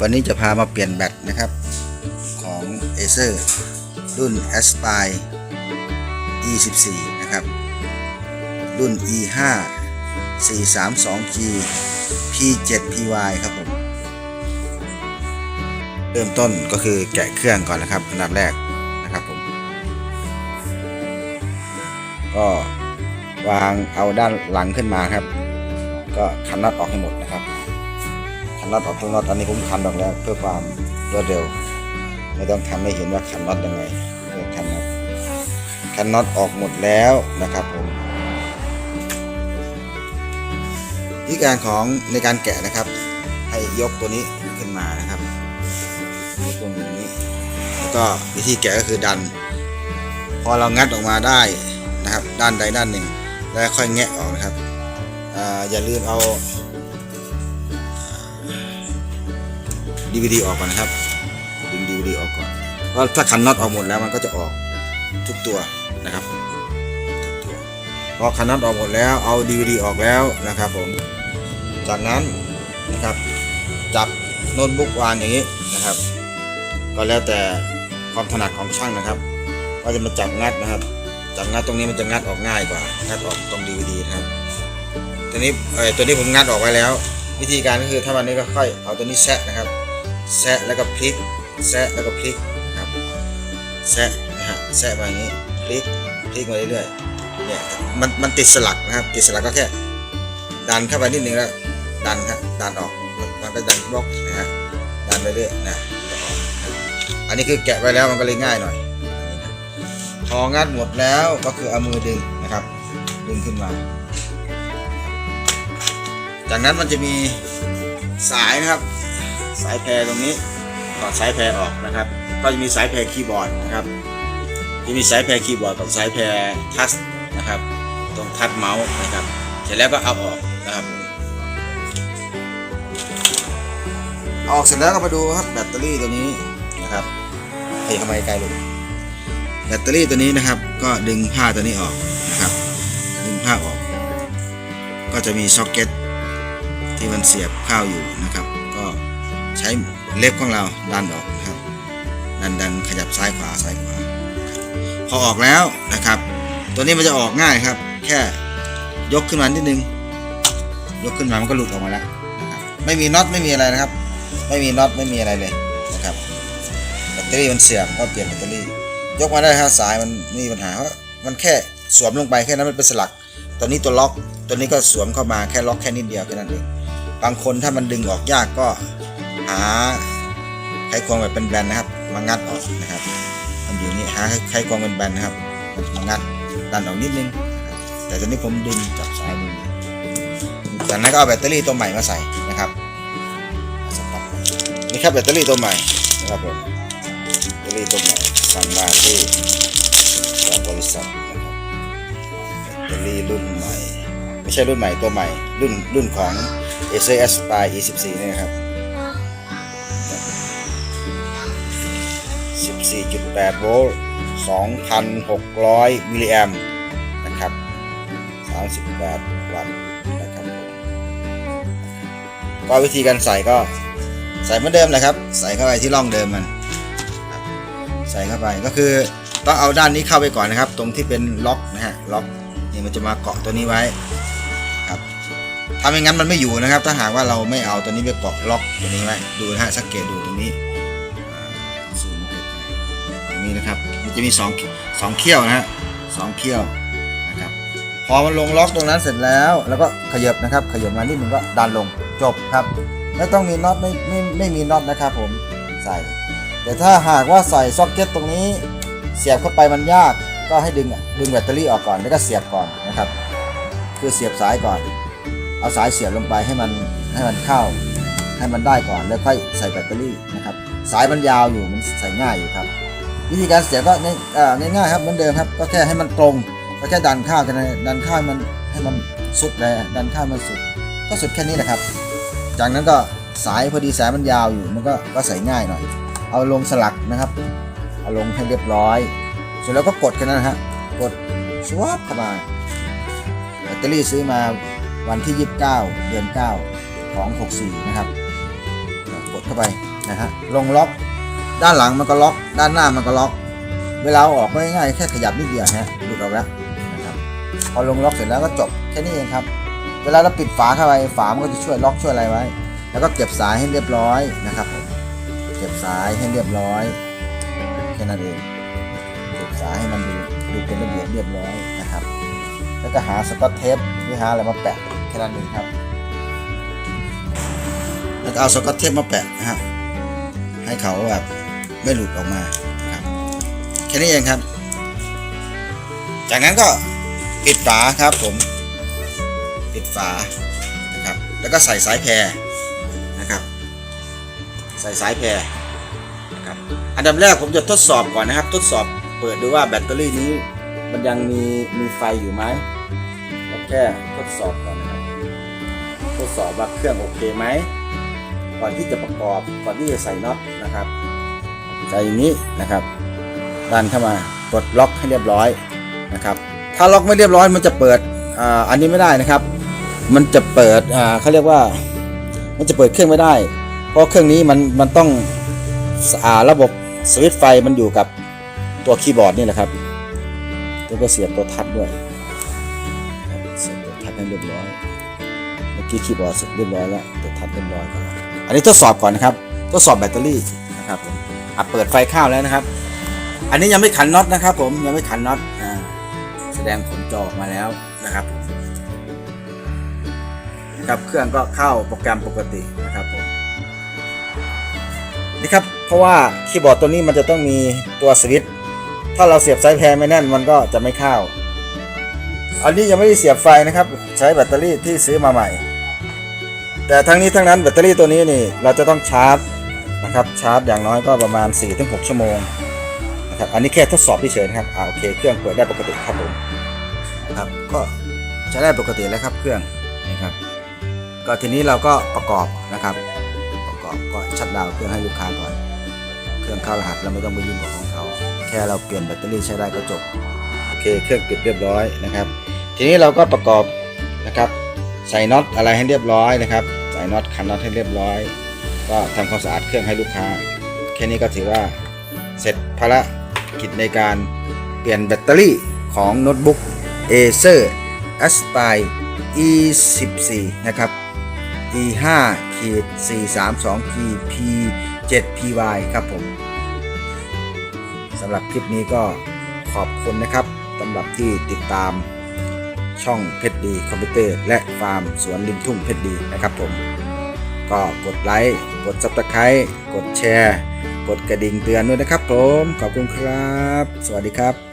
วันนี้จะพามาเปลี่ยนแบตนะครับ ของ Acer รุ่น Aspire E14 นะครับ รุ่น E5 432G P7PY ครับผม เริ่มต้นก็คือแกะเครื่องก่อนนะครับอันดับแรกนะครับผม ก็วางเอาด้านหลังขึ้นมาครับ ก็คันน็อตออกให้หมดนะครับ นน็อตออกทุกน็อตตอนนี้ผมคันออกแล้วเพื่อความรวดเร็ว ไม่ต้องทำให้เห็นว่าคันน็อตยังไงเพื่อคันน็อตคันน็อตออกหมดแล้วนะครับผมวิธีการของในการแกะนะครับ ให้ยกตัวนี้ขึ้นมานะครับยกตัวนี้ แล้วก็วิธีแกะก็คือดัน พอเรางัดออกมาได้นะครับ ด้านใดด้านหนึ่ง แล้วค่อยแงะออกนะครับออย่าลืมเอา ดีวดีออกก่อนนะครับดึงดีวดีออกก่อนเพราะถ้าคันน็อตออกหมดแล้วมันก็จะออกทุกตัวนะครับทุกตัวพอคันน็อตออกหมดแล้วเอาดีวดีออกแล้วนะครับผมจากนั้นนะครับ จับโน้ตบุ๊กวางอย่างนี้นะครับ ก็แล้วแต่ความถนัดของช่างนะครับว่าจะมาจับงัดนะครับจับงัดตรงนี้มันจะงัดออกง่ายกว่างัดออกตรงดีวดีนะครับตัวนี้เออตัวนี้ผมงัดออกไว้แล้ว วิธีการก็คือถ้าวันนี้ก็ค่อยเอาตัวนี้แซะนะครับ แซะแล้วก็พลิกแซะแล้วก็พลิกนะครับแซะนะฮะแซะมาอย่างนี้พลิกพลิกมาเรื่อยๆเนี่ยมันมันติดสลักนะครับติดสลักก็แค่ดันเข้าไปนิดนึงแล้วดันครับดันออกมันมันก็ดันบล็อกนะฮะดันไปเรื่อยนะอันนี้คือแกะไว้แล้วมันก็เลยง่ายหน่อยพองัดหมดแล้วก็คือเอามือดึงนะครับ ดึงขึ้นมา จากนั้นมันจะมีสายนะครับ สายแพรตรงนี้ถอดสายแพรออกนะครับ ก็จะมีสายแพรคีย์บอร์ดนะครับจะมีสายแพรคีย์บอร์ดกับสายแพรทัชนะครับ ตรงทัชเมาส์นะครับ เสร็จแล้วก็เอาออกนะครับออกเสร็จแล้วก็มาดูครับแบตเตอรี่ตัวนี้นะครับเฮ้ยทำไมไกลลงแบตเตอรี่ตัวนี้นะครับ ก็ดึงผ้าตัวนี้ออกนะครับ ดึงผ้าออก ก็จะมีซ็อกเก็ตที่มันเสียบเข้าอยู่นะครับ ใช้เล็บของเราดันออกนะครับดันดันขยับซ้ายขวาซ้ายขวาพอออกแล้วนะครับ ตัวนี้มันจะออกง่ายครับ แค่ยกขึ้นมานิดนึง ยกขึ้นมามันก็หลุดออกมาแล้วไม่มีน็อตไม่มีอะไรนะครับ ไม่มีน็อตไม่มีอะไรเลยนะครับแบตเตอรี่มันเสียบก็เปลี่ยนแบตเตอรี่ ยกมาได้ครับสายมันไม่มีปัญหาเพราะมันแค่สวมลงไปแค่นั้นมันเป็นสลัก ตัวนี้ตัวล็อก ตัวนี้ก็สวมเข้ามาแค่ล็อกแค่นิดเดียวแค่นั้นเองบางคนถ้ามันดึงออกยากก็ หาไขควงแบบเป็นแบนนะครับ มางัดออกนะครับทำอยู่นี้หาไขควงเป็นแบนนะครับมางัดดันออกนิดนึง แต่ตอนนี้ผมดึงจับสายดึงจากนั้นก็เอาแบตเตอรี่ตัวใหม่มาใส่นะครับนี่ครับแบตเตอรี่ตัวใหม่นะครับผมแบตเตอรี่ตัวใหม่สั่งมาที่จาบริษัทนะครับแบตเตอรี่รุ่นใหม่ ไม่ใช่รุ่นใหม่ตัวใหม่ รุ่นรุ่นของ Acer Aspire E14 นี่นะครับ 14.8 โวลต์ 2,600 มิลลิแอมป์นะครับ 38 วัตต์นะครับผมก็วิธีการใส่ก็ใส่เหมือนเดิมนะครับ ใส่เข้าไปที่ร่องเดิมมัน ใส่เข้าไปก็คือต้องเอาด้านนี้เข้าไปก่อนนะครับ ตรงที่เป็นล็อกนะฮะล็อกนี่มันจะมาเกาะตัวนี้ไว้ครับถ้าไม่งั้นมันไม่อยู่นะครับ ถ้าหากว่าเราไม่เอาตัวนี้ไปเกาะล็อกตัวนี้ไว้ดูนะฮะสังเกตดูตรงนี้ นี้นะครับมันจะมีสองสองเขี้ยวนะฮะสองเขี้ยวนะครับ พอมันลงล็อกตรงนั้นเสร็จแล้ว แล้วก็ขยับนะครับ ขยับมานิดนึงก็ดันลงจบครับ ไม่ต้องมีน็อตไม่ไม่ไม่มีน็อตนะครับผมใส่ แต่ถ้าหากว่าใส่ซ็อกเก็ตตรงนี้ เสียบเข้าไปมันยากก็ให้ดึงดึงแบตเตอรี่ออกก่อนแล้วก็เสียบก่อนนะครับ คือเสียบสายก่อน เอาสายเสียบลงไปให้มันให้มันเข้า ให้มันได้ก่อนแล้วค่อยใส่แบตเตอรี่นะครับ สายมันยาวอยู่มันใส่ง่ายอยู่ครับ วิธีการเสียบก็ง่ายเอ่อง่ายๆครับเหมือนเดิมครับ ก็แค่ให้มันตรงก็แค่ดันข้าวแค่นั้นดันข้าวมันให้มันสุดเลยดันข้าวมันสุด ก็สุดแค่นี้แหละครับ จากนั้นก็สายพอดีสายมันยาวอยู่มันก็ก็ใส่ง่ายหน่อย เอาลงสลักนะครับ เอาลงให้เรียบร้อยเสร็จแล้วก็กดแค่นั้นนะฮะกดสวบเข้ามาแบตเตอรี่ซื้อมาวันที่ 29 เดือน 9 ของ 64 นะครับ กดเข้าไปนะฮะลงล็อก ด้านหลังมันก็ล็อก ด้านหน้ามันก็ล็อก เวลาเอาออกก็ง่ายๆแค่ขยับนิดเดียวฮะหลุดออกแล้วนะครับพอลงล็อกเสร็จแล้วก็จบแค่นี้เองครับ เวลาเราปิดฝาเข้าไปฝามันก็จะช่วยล็อกช่วยอะไรไว้ แล้วก็เก็บสายให้เรียบร้อยนะครับผมเก็บสายให้เรียบร้อยแค่นั้นเองเก็บสายให้มันดูดูเป็นระเบียบเรียบร้อยนะครับ แล้วก็หาสกอตเทปหรือหาอะไรมาแปะแค่นั้นเองครับ แล้วก็เอาสกอตเทปมาแปะนะฮะให้เขาแบบ ไม่หลุดออกมาครับแค่นี้เองครับ จากนั้นก็ปิดฝาครับผม ปิดฝานะครับ แล้วก็ใส่สายแพรนะครับ ใส่สายแพรนะครับอันดับแรกผมจะทดสอบก่อนนะครับ ทดสอบเปิดดูว่าแบตเตอรี่นี้ มันยังมีมีไฟอยู่ไหมผมแค่ทดสอบก่อนนะครับ ทดสอบว่าเครื่องโอเคไหมก่อนที่จะประกอบก่อนที่จะใส่น็อตนะครับ ใส่อย่างนี้นะครับดันเข้ามา กดล็อกให้เรียบร้อยนะครับ ถ้าล็อกไม่เรียบร้อยมันจะเปิดอ,อันนี้ไม่ได้นะครับ มันจะเปิดเขาเรียกว่า มันจะเปิดเครื่องไม่ได้ เพราะเครื่องนี้มันมันต้องอ่าระบบสวิตช์ไฟมันอยู่กับตัวคีย์บอร์ดนี่แหละครับแล้วก็เสียบตัวทัชด้วยเสียบตัวทัชให้เรียบร้อยเมื่อกี้คีย์บอร์ดเสร็จเรียบร้อยแล้วตัวทัชเรียบร้อยก่อนอันนี้ทดสอบก่อนนะครับ ทดสอบแบตเตอรี่นะครับผม อะเปิดไฟข้าวแล้วนะครับ อันนี้ยังไม่ขันน็อตนะครับ ผมยังไม่ขันน็อตอ่าแสดงผลจอออกมาแล้วนะครับผมครับเครื่องก็เข้าโปรแกรมปกตินะครับผมนี่ครับเพราะว่าคีย์บอร์ดตัวนี้มันจะต้องมีตัวสวิตช์ถ้าเราเสียบสายแพรไม่แน่นมันก็จะไม่เข้า อันนี้ยังไม่ได้เสียบไฟนะครับ ใช้แบตเตอรี่ที่ซื้อมาใหม่ แต่ทั้งนี้ทั้งนั้นแบตเตอรี่ตัวนี้นี่เราจะต้องชาร์จ นะครับชาร์จอย่างน้อยก็ประมาณ 4-6 ชั่วโมงนะครับอันนี้แค่ทดสอบเฉยๆนะครับอ่าโอเคเครื่องเปิดได้ปกติครับผมครับก็ใช้ได้ปกติแล้วครับเครื่องนะครับก็ทีนี้เราก็ประกอบนะครับ ประกอบก็ชัดดาวเครื่องให้ลูกค้าก่อน เครื่องเข้ารหัสเราไม่ต้องไปยุ่งกับของเขา แค่เราเปลี่ยนแบตเตอรี่ใช้ได้ก็จบโอเคเครื่องปิดเรียบร้อยนะครับ ทีนี้เราก็ประกอบนะครับใส่น็อตอะไรให้เรียบร้อยนะครับ ใส่น็อตขันน็อตให้เรียบร้อย ก็ทำความสะอาดเครื่องให้ลูกค้า แค่นี้ก็ถือว่าเสร็จภารกิจในการเปลี่ยนแบตเตอรี่ของโน้ตบุ๊ก Acer Aspire E14 นะครับ E5 ขีด432 P P 7 PY ครับผมสำหรับคลิปนี้ก็ขอบคุณนะครับสำหรับที่ติดตามช่องเพชรดีคอมพิวเตอร์ และฟาร์มสวนริมทุ่งเพชรดีนะครับผม ก็กดไลค์กดซับสไครต์กดแชร์ กดกระดิ่งเตือนด้วยนะครับผม ขอบคุณครับ สวัสดีครับ